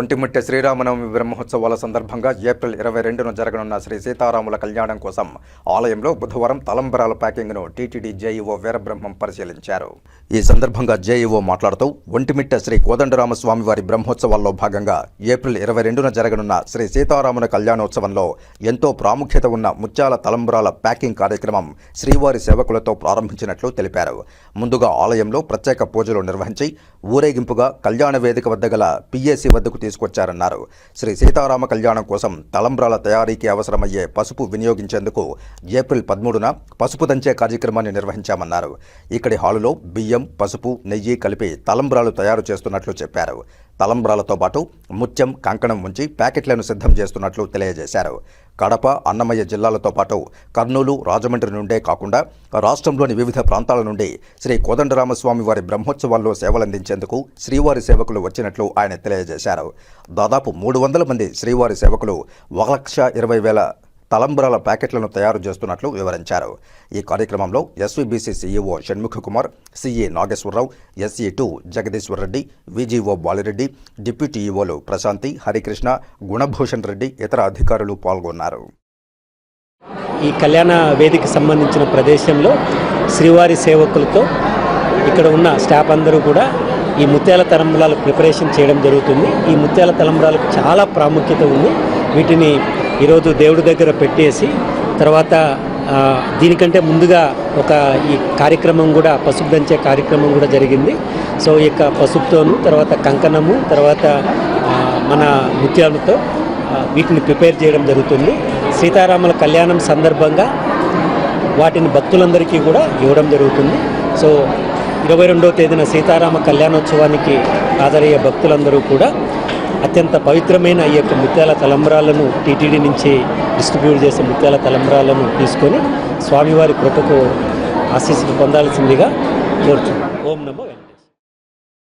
ఒంటిమిట్టె శ్రీరామనవమి బ్రహ్మోత్సవాల సందర్భంగా ఏప్రిల్ ఇరవై రెండున జరగనున్న శ్రీ సీతారాముల కళ్యాణం కోసం ఆలయంలో బుధవారం తలంబరాల ప్యాకింగ్ను టీటీడీ జేఈఓ వీరబ్రహ్మం పరిశీలించారు. ఈ సందర్భంగా జేఈఓ మాట్లాడుతూ ఒంటిమిట్టె శ్రీ కోదండరామస్వామి వారి బ్రహ్మోత్సవాల్లో భాగంగా ఏప్రిల్ ఇరవై రెండున జరగనున్న శ్రీ సీతారాముల కళ్యాణోత్సవంలో ఎంతో ప్రాముఖ్యత ఉన్న ముత్యాల తలంబరాల ప్యాకింగ్ కార్యక్రమం శ్రీవారి సేవకులతో ప్రారంభించినట్లు తెలిపారు. ముందుగా ఆలయంలో ప్రత్యేక పూజలు నిర్వహించి ఊరేగింపుగా కళ్యాణ వేదిక వద్ద గల పిఎస్సి వద్దకు తీసుకొచ్చారన్నారు. శ్రీ సీతారామ కళ్యాణం కోసం తలంబ్రాల తయారీకి అవసరమయ్యే పసుపు వినియోగించేందుకు ఏప్రిల్ పదమూడున పసుపు దంచే కార్యక్రమాన్ని నిర్వహించామన్నారు. ఇక్కడి హాలులో బియ్యం పసుపు నెయ్యి కలిపి తలంబ్రాలు తయారు చేస్తున్నట్లు చెప్పారు. తలంబ్రాలతో పాటు ముత్యం కంకణం ఉంచి ప్యాకెట్లను సిద్ధం చేస్తున్నట్లు తెలియజేశారు. కడప అన్నమయ్య జిల్లాలతో పాటు కర్నూలు రాజమండ్రి నుండే కాకుండా రాష్ట్రంలోని వివిధ ప్రాంతాల నుండి శ్రీ కోదండరామస్వామి వారి బ్రహ్మోత్సవాల్లో సేవలందించేందుకు శ్రీవారి సేవకులు వచ్చినట్లు ఆయన తెలియజేశారు. దాదాపు మూడు వందల మంది శ్రీవారి సేవకులు ఒక లక్ష ఇరవై వేల తలంబరాల ప్యాకెట్లను తయారు చేస్తున్నట్లు వివరించారు. ఈ కార్యక్రమంలో SVBC CEO Shanmukha Kumar CA Nageswara Rao SE two Jagadishwar Reddy VGO Bali Reddy deputy ఈఓలు Prashanti Harikrishna Gunabhushan Reddy ఇతర అధికారులు పాల్గొన్నారు. ఈ కళ్యాణ వేదిక సంబంధించిన ప్రదేశంలో శ్రీవారి సేవకులతో ఇక్కడ ఉన్న స్టాఫ్ అందరూ కూడా ఈ ముత్యాల తలంబరాలు ప్రిపరేషన్ చేయడం జరుగుతుంది. ఈ ముత్యాల తలంబరాలకు చాలా ప్రాముఖ్యత ఉంది. వీటిని ఈరోజు దేవుడి దగ్గర పెట్టేసి తర్వాత దీనికంటే ముందుగా ఒక ఈ కార్యక్రమం కూడా పసుపు దంచే కార్యక్రమం కూడా జరిగింది. సో ఈ యొక్క పసుపుతోను తర్వాత కంకణము తర్వాత మన ముత్యాలతో వీటిని ప్రిపేర్ చేయడం జరుగుతుంది. సీతారాముల కళ్యాణం సందర్భంగా వాటిని భక్తులందరికీ కూడా ఇవ్వడం జరుగుతుంది. సో ఇరవై రెండవ తేదీన సీతారామ కళ్యాణోత్సవానికి హాజరయ్యే భక్తులందరూ కూడా అత్యంత పవిత్రమైన ఈ యొక్క ముత్యాల తలంబరాలను టీటీడీ నుంచి డిస్ట్రిబ్యూట్ చేసే ముత్యాల తలంబరాలను తీసుకొని స్వామివారి కృపకు ఆశీస్సులు పొందాల్సిందిగా కోరుతున్నాను ఓం నమో